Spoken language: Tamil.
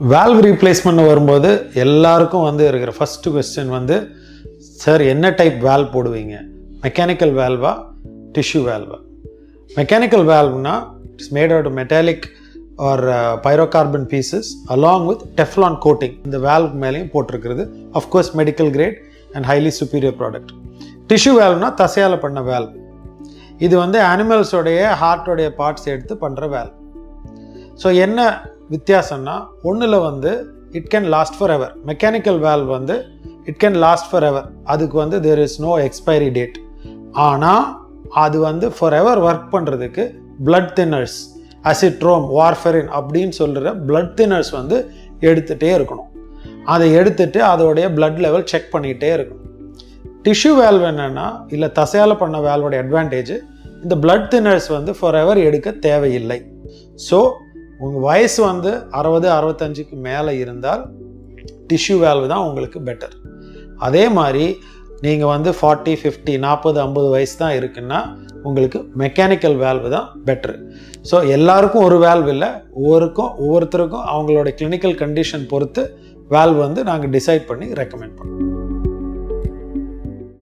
வேல்வ் ரீப்ளேஸ்மெண்ட் வரும்போது எல்லாருக்கும் வந்து இருக்கிற ஃபஸ்ட்டு கொஸ்டின் வந்து சார் என்ன டைப் வேல்வ் போடுவீங்க? மெக்கானிக்கல் வேல்வா டிஷ்யூ வேல்வா mechanical வேல்வ்னா it's made out metallic or pyrocarbon pieces along with Teflon coating இந்த வேல்வ் மேலேயும் போட்டிருக்கிறது. Of course medical grade and highly superior product tissue வேல்வ்னா தசையால் பண்ண வேல்வ் இது வந்து அனிமல்ஸோடைய ஹார்ட்டோடைய பார்ட்ஸ் எடுத்து பண்ணுற வேல்வ் ஸோ என்ன வித்தியாசம்னா ஒன்றில் வந்து it can last forever mechanical valve வந்து it can last for ever அதுக்கு வந்து there is no expiry date ஆனால் அது வந்து ஃபார் எவர் ஒர்க் பண்ணுறதுக்கு பிளட் தின்னர்ஸ் அசிட்ரோம் வார்ஃபரின் அப்படின்னு சொல்கிற பிளட் தின்னர்ஸ் வந்து எடுத்துகிட்டே இருக்கணும். அதை எடுத்துட்டு அதோடைய பிளட் லெவல் செக் பண்ணிகிட்டே இருக்கணும். டிஷ்யூ வேல்வ் என்னென்னா இல்லை தசையால் பண்ண வேல்வோடைய அட்வான்டேஜ் இந்த பிளட் தின்னர்ஸ் வந்து ஃபார் எவர் எடுக்க தேவையில்லை. ஸோ உங்கள் வயசு வந்து அறுபது அறுபத்தஞ்சுக்கு மேலே இருந்தால் டிஷ்யூ வேல்வ் தான் உங்களுக்கு பெட்டர் அதே மாதிரி நீங்கள் வந்து ஃபார்ட்டி ஃபிஃப்டி நாற்பது ஐம்பது வயசு தான் இருக்குன்னா உங்களுக்கு மெக்கானிக்கல் வேல்வு தான் பெட்ரு ஸோ எல்லாருக்கும் ஒரு வேல்வ் இல்லை. ஒவ்வொருக்கும் ஒவ்வொருத்தருக்கும் அவங்களோட கிளினிக்கல் கண்டிஷன் பொறுத்து வேல்வ் வந்து நாங்கள் டிசைட் பண்ணி ரெக்கமெண்ட் பண்ணுவோம்